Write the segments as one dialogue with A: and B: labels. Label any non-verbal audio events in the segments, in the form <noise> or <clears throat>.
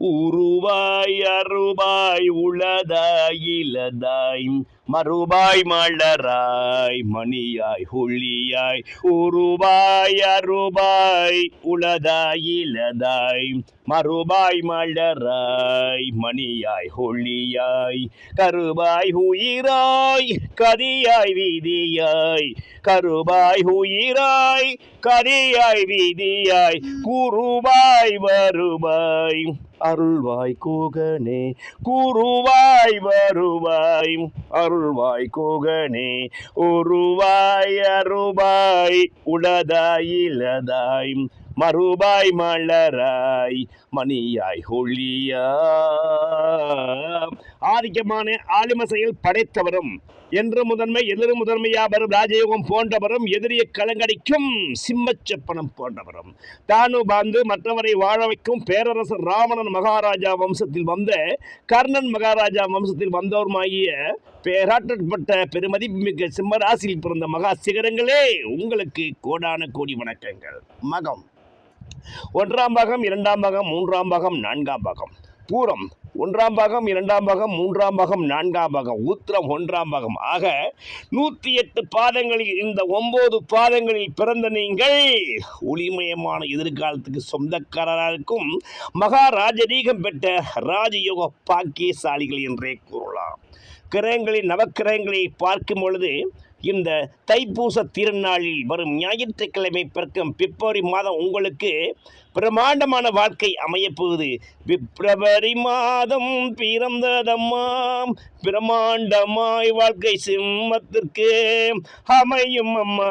A: உருவாய் அருவாய் உளதாய் இலதாய் மறுபாய் மலராய் மணியாய் ஒளியாய். உருவாய் அருபாய் உளதாய் இலதாய் மறுபாய் மலராய் மணியாய் ஒளியாய். கருபாய் உயிராய் கதியாய் வீதியாய் கருபாய் உயிராய் கதியாய் வீதியாய். குருபாய் வருபாய் அருள்வாய் கோகனே கூறுவாய் வருவாய். அருள்வாய் கோகனே உருவாய் அருவாய் உளதாய் இலதாய் மறுபாய் மலராய் மணியாய் ஒளியா. ஆதிக்கமான ஆலிம செயல் படைத்தவரும் என்று முதன்மை எதிர் முதன்மையாபரும் ராஜயோகம் போன்றவரும் எதிரியை கலங்கடிக்கும் சிம்மச்சப்பனம் போன்றவரும். தானு பாந்து மற்றவரை வாழ வைக்கும் பேரரசர் ராவணன் மகாராஜா வம்சத்தில் வந்த கர்ணன் மகாராஜா வம்சத்தில் வந்தவருமாகிய பேராற்றப்பட்ட பெருமதிப்புமிக்க சிம்மராசியில் பிறந்த மகா சிகரங்களே உங்களுக்கு கோடான கோடி வணக்கங்கள். மகம். ஒன்றாம் பாகம் இரண்டாம் பாகம் மூன்றாம் பாகம் நான்காம் பாகம். பூரம் ஒன்றாம் பாகம் இரண்டாம் பாகம் மூன்றாம் பாகம் நான்காம் பாகம். உத்திரம் ஒன்றாம் பாகம். ஆக நூற்றி எட்டு பாதங்களில் இந்த ஒன்பது பாதங்களில் பிறந்த நீங்கள் ஒளிமயமான எதிர்காலத்துக்கு சொந்தக்காரராக இருக்கும் மகாராஜரீகம் பெற்ற ராஜயோக பாக்கியசாலிகள் என்றே கூறலாம். கிரகங்களின் நவக்கிரகங்களை பார்க்கும் பொழுது இந்த தைப்பூச திருநாளில் வரும் ஞாயிற்றுக்கிழமை பிறக்கும் பிப்ரவரி மாதம் உங்களுக்கு பிரமாண்டமான வாழ்க்கை அமையப்போகுது. பிப்ரவரி மாதம் பிறந்ததம்மாம் பிரமாண்டமாய் வாழ்க்கை சிம்மத்திற்கு அமையும் அம்மா.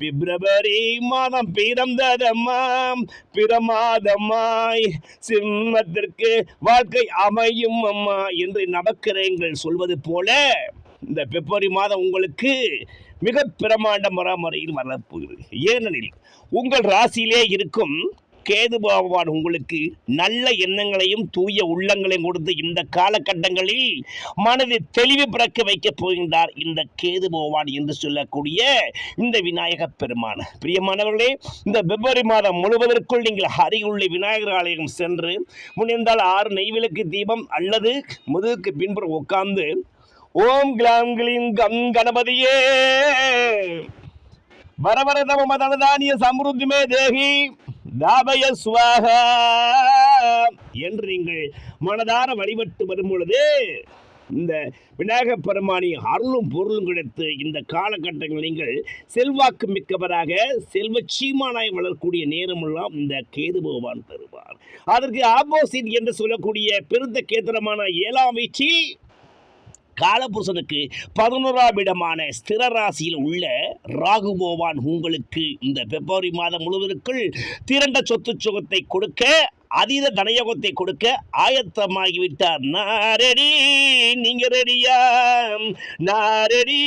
A: பிப்ரவரி மாதம் பிறந்ததம்மாம் பிரமாதமாய் சிம்மத்திற்கு வாழ்க்கை அமையும் அம்மா என்று நவக்கிரகங்கள் சொல்வது போல இந்த பிப்ரவரி மாதம் உங்களுக்கு மிக பிரமாண்ட முறையில் வரப்போகிறது. ஏனெனில் உங்கள் ராசியிலே இருக்கும் கேது பகவான் உங்களுக்கு நல்ல எண்ணங்களையும் தூய உள்ளங்களையும் கொடுத்து இந்த காலகட்டங்களில் மனதில் தெளிவு பிறக்க வைக்கப் போகின்றார் இந்த கேது பகவான் என்று சொல்லக்கூடிய இந்த விநாயக பெருமான். பிரியமானவர்களே இந்த பிப்ரவரி மாதம் முழுவதற்குள் நீங்கள் அருகிலுள்ள விநாயகர் ஆலயம் சென்று முன்னிருந்தால் ஆறு நெய்விளக்கு தீபம் அல்லது முதுகுக்கு பின்புறம் உட்கார்ந்து ஓம் கிளாம் கிளீம் கம் கணபதியே. வரவர தம மதனதானிய சம்ருத்திமே தேவி தாபய சுவாகா. என்று நீங்கள் மனதார வழிபட்டு வரும் பொழுது இந்த விநாயகப் பெருமானி அருளும் பொருளும் கிடைத்து இந்த காலகட்டங்கள் நீங்கள் செல்வாக்கு மிக்கவராக செல்வ சீமானாய் வளரக்கூடிய நேரமெல்லாம் இந்த கேது பகவான் தருவார். அதற்கு ஆப்போசிட் என்று சொல்லக்கூடிய பெருத்த கேத்திரமான ஏழாம் வீச்சி காலபுருஷனுக்கு பதினோராம் இடமான ஸ்திர ராசியில் உள்ள ராகு பகவான் உங்களுக்கு இந்த பிப்ரவரி மாதம் முழுவதற்குள் திரண்ட சொத்து சுகத்தை கொடுக்க அதீத தனயோகத்தை கொடுக்க ஆயத்தமாகிவிட்டார். நாரடி நீங்க ரெடியா? நாரடி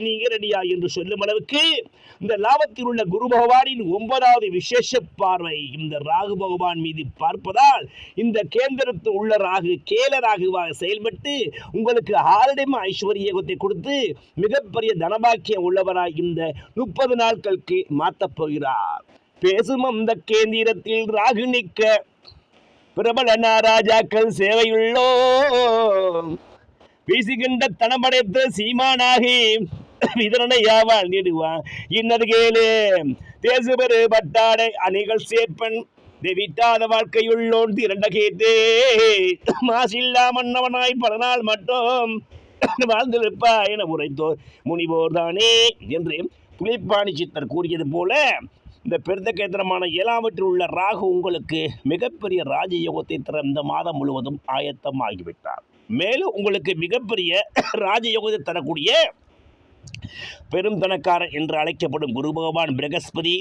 A: நீங்க ரெடியா? என்று சொல்லும் அளவுக்கு இந்த லாபத்தில் உள்ள குரு பகவானின் ஒன்பதாவது விசேஷ பார்வை இந்த ராகு பகவான் மீது பார்ப்பதால் இந்த கேந்திரத்தில் உள்ள ராகு கேல ராகுவாக செயல்பட்டு உங்களுக்கு ஆரடிம ஐஸ்வர்யத்தை கொடுத்து மிகப்பெரிய தனபாக்கியம் உள்ளவராய் இந்த முப்பது நாட்களுக்கு மாற்றப் போகிறார். பேசும் அந்த கேந்திரத்தில் ராகு நிற்க பிரபல நாராஜாக்கள் சேவையுள்ளோ பேசுகின்ற தனமடைத்த சீமானாகி விதரணையாவால் நீடுவான். இன்னது கேளு தேசுபெரு பட்டாடை அணிகள் சேர்ப்பன். தெவிட்டாத வாழ்க்கையுள்ளோன் திரண்ட கேட்டே மாசில்லா மன்னவனாய் பல நாள் மட்டும் வாழ்ந்திருப்பா என உரைத்தோர். முனிவோர் தானே என்று புலிப்பாணி சித்தர் கூறியது போல இந்த பெருத்த கேத்திரமான ஏழாவற்றில் உள்ள ராகு உங்களுக்கு மிகப்பெரிய ராஜயோகத்தை தர இந்த மாதம் முழுவதும் ஆயத்தமாகிவிட்டார். மேலும் உங்களுக்கு மிகப்பெரிய ராஜயோகத்தை தரக்கூடிய பெரும்தனக்காரன் என்று அழைக்கப்படும் குரு பகவான் பிரகஸ்பதி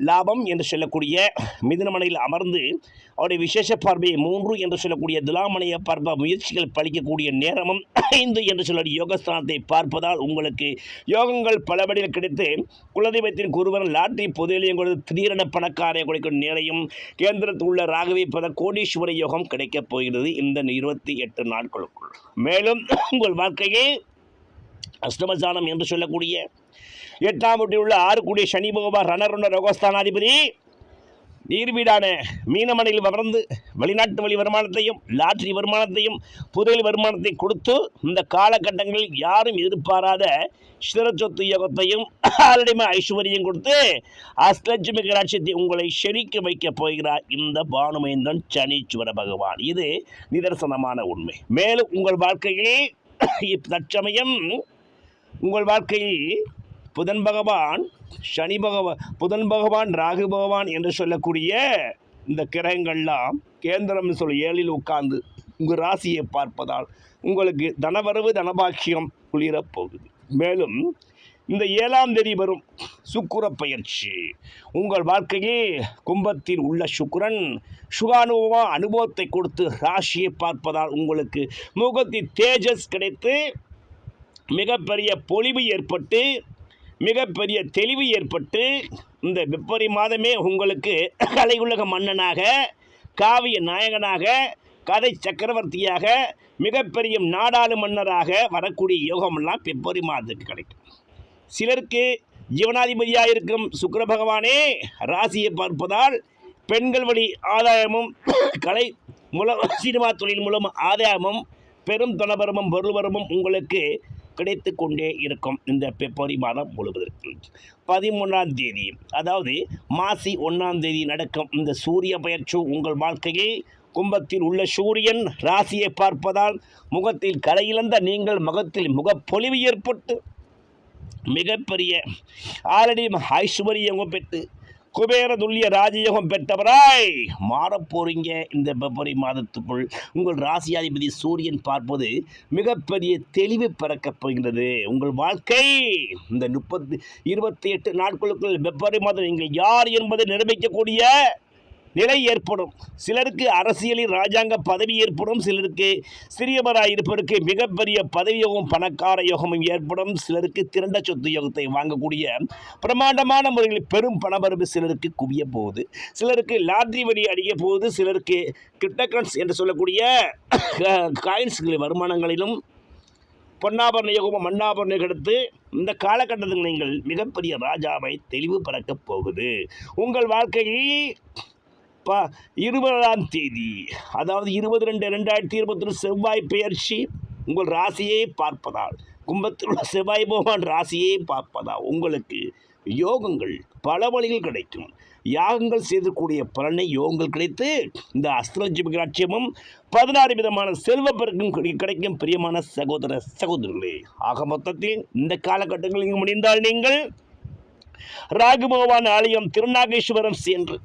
A: லாபம் என்று சொல்லக்கூடிய மிதனமனையில் அமர்ந்து அவருடைய விசேஷ பார்வையை மூன்று என்று சொல்லக்கூடிய துலாமனையை பார்ப்ப முயற்சிகள் பழிக்கக்கூடிய நேரமும் ஐந்து என்று சொல்லக்கூடிய யோகஸ்தானத்தை பார்ப்பதால் உங்களுக்கு யோகங்கள் பலபடியில் கிடைத்து குலதெய்வத்தின் குருவன் லாட்டரி பொதுவிலையும் கொடுத்து திடீரென பணக்காரை கொடுக்கும் நேரையும் கேந்திரத்தில் உள்ள ராகவி பத கோடீஸ்வர யோகம் கிடைக்கப் போகிறது இந்த இருபத்தி எட்டு நாட்களுக்குள். மேலும் உங்கள் வாழ்க்கையை அஷ்டமசானம் என்று சொல்லக்கூடிய எட்டாம் வீட்டில் உள்ள ஆறு கூடிய சனி பகவான் ரணருண ரோகஸ்தானாதிபதி நீர்வீடான மீனமனையில் வளர்ந்து வெளிநாட்டு வழி வருமானத்தையும் லாட்ரி வருமானத்தையும் புதையல் வருமானத்தை கொடுத்து இந்த காலகட்டங்களில் யாரும் எதிர்பாராத ஸ்திர சொத்து யோகத்தையும் ஆலடிமை ஐஸ்வர்யம் கொடுத்து அஷ்டலட்சுமி கடாட்சியத்தை உங்களை செழிக்க வைக்க போகிறார் இந்த பானுமைந்தன் சனீஸ்வர பகவான். இது நிதர்சனமான உண்மை. மேலும் உங்கள் வாழ்க்கையில் <clears throat> தற்சமயம் உங்கள் வாழ்க்கையில் புதன் பகவான் சனி பகவான் புதன் பகவான் ராகு பகவான் என்று சொல்லக்கூடிய இந்த கிரகங்கள்லாம் கேந்திரம் சொல்லி ஏழில் உட்கார்ந்து உங்கள் ராசியை பார்ப்பதால் உங்களுக்கு தனவரவு தனபாக்கியம் குளிரப் போகுது மேலும் இந்த ஏழாம் தேதி வரும் சுக்குர பயிற்சி. உங்கள் வாழ்க்கையே கும்பத்தில் உள்ள சுக்குரன் சுகானுபவ அனுபவத்தை கொடுத்து ராசியை பார்ப்பதால் உங்களுக்கு முகத்தில் தேஜஸ் கிடைத்து மிகப்பெரிய பொலிவு ஏற்பட்டு மிகப்பெரிய தெளிவு ஏற்பட்டு இந்த பிப்ரவரி மாதமே உங்களுக்கு <coughs> கலையுலக மன்னனாக காவிய நாயகனாக கதை சக்கரவர்த்தியாக மிகப்பெரிய நாடாளு மன்னராக வரக்கூடிய யோகமெல்லாம் பிப்ரவரி மாதத்துக்கு கிடைக்கும். சிலருக்கு ஜீவனாதிபதியாக இருக்கும் சுக்கர பகவானே ராசியை பார்ப்பதால் பெண்கள் வழி ஆதாயமும் <coughs> கலை மூலம் <coughs> சினிமா தொழில் மூலம் ஆதாயமும் பெரும் தனபரமும் பொருள்வரமும் உங்களுக்கு கிடைத்து கொண்டே இருக்கும் இந்த பிப்ரவரி மாதம் முழுவதற்கு பதிமூன்றாம் தேதி அதாவது மாசி ஒன்றாம் தேதி நடக்கும் இந்த சூரிய பயிற்சி உங்கள் வாழ்க்கையில் கும்பத்தில் உள்ள சூரியன் ராசியை பார்ப்பதால் முகத்தில் கலையிழந்த நீங்கள் முகத்தில் முகப்பொலிவு ஏற்பட்டு மிகப்பெரிய ஆல்ரெடி ஐஸ்வர்யம் பெற்று குபேர துல்லிய ராஜயோகம் பெற்றவராய் மாறப்போறீங்க இந்த பிப்ரவரி மாதத்துக்குள். உங்கள் ராசியாதிபதி சூரியன் பார்ப்பது மிகப்பெரிய தெளிவு பிறக்கப் போகின்றது. உங்கள் வாழ்க்கை இந்த முப்பத்தி இருபத்தி எட்டு நாட்களுக்குள் பிப்ரவரி மாதம் நீங்கள் யார் என்பதை நிரூபிக்கக்கூடிய நிலை ஏற்படும். சிலருக்கு அரசியலில் ராஜாங்க பதவி ஏற்படும். சிலருக்கு சிறியவராக இருப்பதற்கு மிகப்பெரிய பதவி யோகம் பணக்கார யோகமும் ஏற்படும். சிலருக்கு திரண்ட சொத்து யோகத்தை வாங்கக்கூடிய பிரமாண்டமான முறையில் பெரும் பணபரவு சிலருக்கு குவிய போகுது. சிலருக்கு லாட்ரி வழி அடிக்க போகுது. சிலருக்கு கிரிப்டோகரன்ஸ் என்று சொல்லக்கூடிய <coughs> காயின்ஸ்களின் வருமானங்களிலும் பொன்னாபரண யோகமும் மண்ணாபரணம் எடுத்து இந்த காலகட்டத்தில் நீங்கள் மிகப்பெரிய ராஜாவை தெளிவு பறக்கப் போகுது. உங்கள் வாழ்க்கையில் ப இருபதாம் தேதி. அதாவது இருபது ரெண்டு ரெண்டாயிரத்தி இருபத்தி செவ்வாய் பெயர்ச்சி உங்கள் ராசியை பார்ப்பதால் கும்பத்தில் உள்ள செவ்வாய் பகவான் ராசியை பார்ப்பதால் உங்களுக்கு யோகங்கள் பல வழிகள் கிடைக்கும். யாகங்கள் செய்தக்கூடிய பலனை யோகங்கள் கிடைத்து இந்த அஸ்திரலட்சுமி காட்சியமும் பதினாறு விதமான செல்வ பெருக்கும் கிடை- கிடைக்கும் பிரியமான சகோதர சகோதரர்களே ஆக மொத்தத்தில் இந்த காலகட்டங்களில் முடிந்தால் நீங்கள் ராகுபகவான் ஆலயம் திருநாகேஸ்வரம் சென்று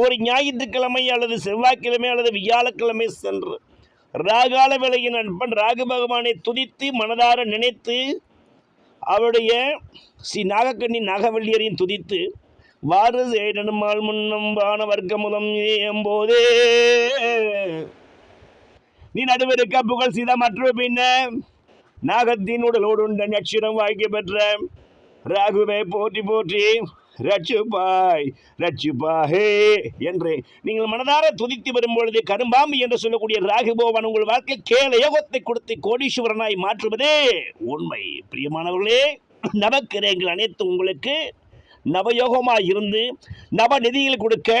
A: ஒரு ஞாயிற்றுக்கிழமை அல்லது செவ்வாய்க்கிழமை அல்லது வியாழக்கிழமை சென்று ராகால வேலையின் நண்பன் ராகு பகவானை துதித்து மனதார நினைத்து அவருடைய ஸ்ரீ நாகக்கண்ணி நாகவல்லியரையும் துதித்து வாரு சேடனுமால் முன்னம் வான வர்க்கமுதம் ஏம்போதே நீ நடுவருக்க புகழ் செய்த மற்ற பின்ன நாகத்தின் உடலோடு உண்ட நட்சத்திரம் வாய்க்க பெற்ற ராகுவை போற்றி போற்றி. ரட்சுபாய் ரட்சுபாஹே என்று நீங்கள் மனதார துதித்து வரும்பொழுது கரும்பாம்பு என்று சொல்லக்கூடிய ராகுபோவான் உங்கள் வாழ்க்கை கேள யோகத்தை கொடுத்து கோடீஸ்வரனாய் மாற்றுவதே உண்மை. பிரியமானவர்களே நவக்கிரகங்கள் அனைத்து உங்களுக்கு நவயோகமாக இருந்து நவநிதிகள் கொடுக்க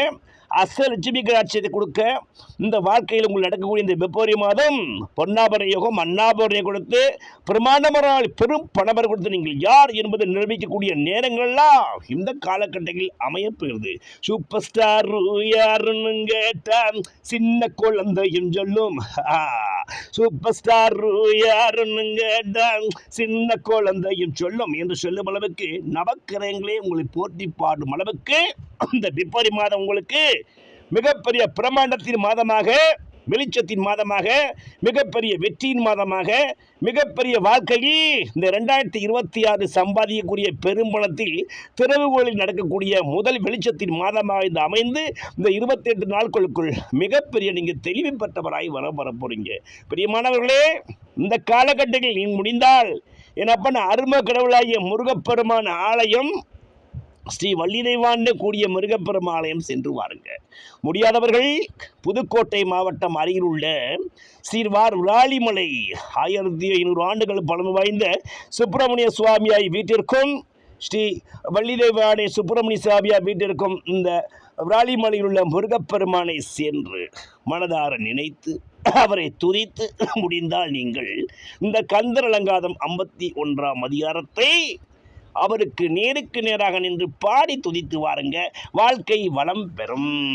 A: அசலட்சுமி கடாட்சியத்தை கொடுக்க இந்த வாழ்க்கையில் உங்கள் நடக்கக்கூடிய இந்த பிப்ரவரி மாதம் பொன்னாபர யோகம் அன்னாபரம் கொடுத்து பிரமாண்டமரால் பெரும் பணபர் கொடுத்து நீங்கள் யார் என்பதை நிரூபிக்கக்கூடிய நேரங்கள்லாம் இந்த காலகட்டத்தில் அமையப்பெறுது. சூப்பர் ஸ்டார் யாருன்னு கேட்டான் சின்ன குழந்தையும் சொல்லும். ஆ, சூப்பர் ஸ்டார் யாருன்னு கேட்டான் சின்ன குழந்தையும் சொல்லும். என்று சொல்லும் அளவுக்கு நவக்கிரகங்களே உங்களை போட்டி பாடும் அளவுக்கு அந்த பிப்ரவரி மாதம் உங்களுக்கு மிகப்பெரிய பிரமாண்டத்தின் மாதமாக வெளிச்சத்தின் மாதமாக மிகப்பெரிய வெற்றியின் மாதமாக மிகப்பெரிய வாழ்க்கையில் இந்த ரெண்டாயிரத்தி இருபத்தி ஆறு சம்பாதிக்கக்கூடிய பெரும்பணத்தில் திறவுகோளில் நடக்கக்கூடிய முதல் வெளிச்சத்தின் மாதமாக இந்த அமைந்து இந்த இருபத்தி எட்டு நாட்களுக்குள் மிகப்பெரிய நீங்கள் தெளிவு பெற்றவராய் வர வர போறீங்க. பிரியமானவர்களே இந்த காலகட்டத்தில் நீ முடிந்தால் என் அப்பன் அரும கடவுளாகிய முருகப்பெருமான் ஆலயம் ஸ்ரீ வள்ளிதைவான்னு கூடிய முருகப்பெருமான் சென்று வாருங்க. முடியாதவர்கள் புதுக்கோட்டை மாவட்டம் அருகில் உள்ள ஸ்ரீவார் விராலிமலை ஆயிரத்தி ஐநூறு ஆண்டுகள் பழமை வாய்ந்த சுப்பிரமணிய சுவாமியாய் வீட்டிற்கும் ஸ்ரீ வள்ளிதேவானை சுப்பிரமணிய சுவாமியார் வீட்டிற்கும் இந்த விராலிமலையில் உள்ள முருகப்பெருமானை சென்று மனதார நினைத்து அவரை துதித்து முடிந்தால் நீங்கள் இந்த கந்தர் அலங்காதம் ஐம்பத்தி ஒன்றாம் அதிகாரத்தை அவருக்கு நேருக்கு நேராக நின்று பாடி துதித்து வாருங்க. வாழ்க்கை வளம் பெறும்.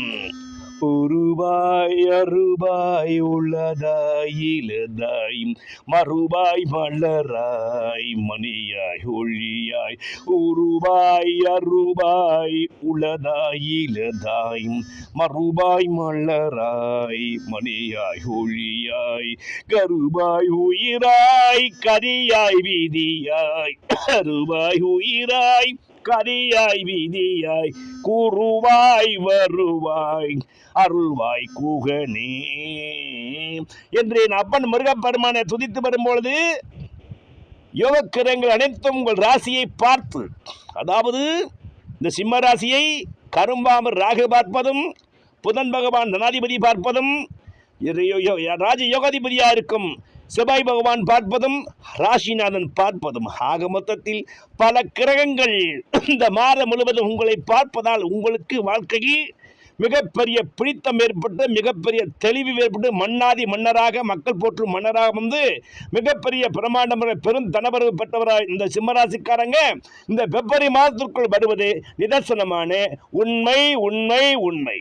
A: ஒருபாய் அருபாய் உள்ளதாய் இலதாய் மறுபாய் மலராய் மணியாய் ஒளியாய். உருவாய் அருபாய் உளதாய் இலதாய் மறுபாய் மலராய் மணியாய் ஒளியாய். கருபாய் உயிராய் கதியாய் வீதியாய். கருபாய் உயிராய் கரியாய் விதியாய் கூறுவாய் வருவாய் அருள்வாய் குகனே. என்று என் அப்பன் முருகப்பெருமானை துதித்து வரும்பொழுது யோகக்கிரங்கள் அனைத்தும் உங்கள் ராசியை பார்த்து அதாவது இந்த சிம்ம ராசியை கரும்பாமர் ராகு பார்ப்பதும் புதன் பகவான் தனாதிபதி பார்ப்பதும் யோ- ராஜ யோகாதிபதியாக இருக்கும் செவ்வாய் பகவான் பார்ப்பதும் ராசிநாதன் பார்ப்பதும். ஆக மொத்தத்தில் பல கிரகங்கள் இந்த மாதம் முழுவதும் உங்களை பார்ப்பதால் உங்களுக்கு வாழ்க்கையில் மிகப்பெரிய பிடித்தம் ஏற்பட்டு மிகப்பெரிய தெளிவு ஏற்பட்டு மன்னாதி மன்னராக மக்கள் போற்றும் மன்னராக வந்து மிகப்பெரிய பிரமாண்டமான பெரும் தனவரவு பெற்றவராக இந்த சிம்மராசிக்காரங்க இந்த பிப்ரவரி மாதத்திற்குள் வருவது நிதர்சனமான உண்மை உண்மை உண்மை.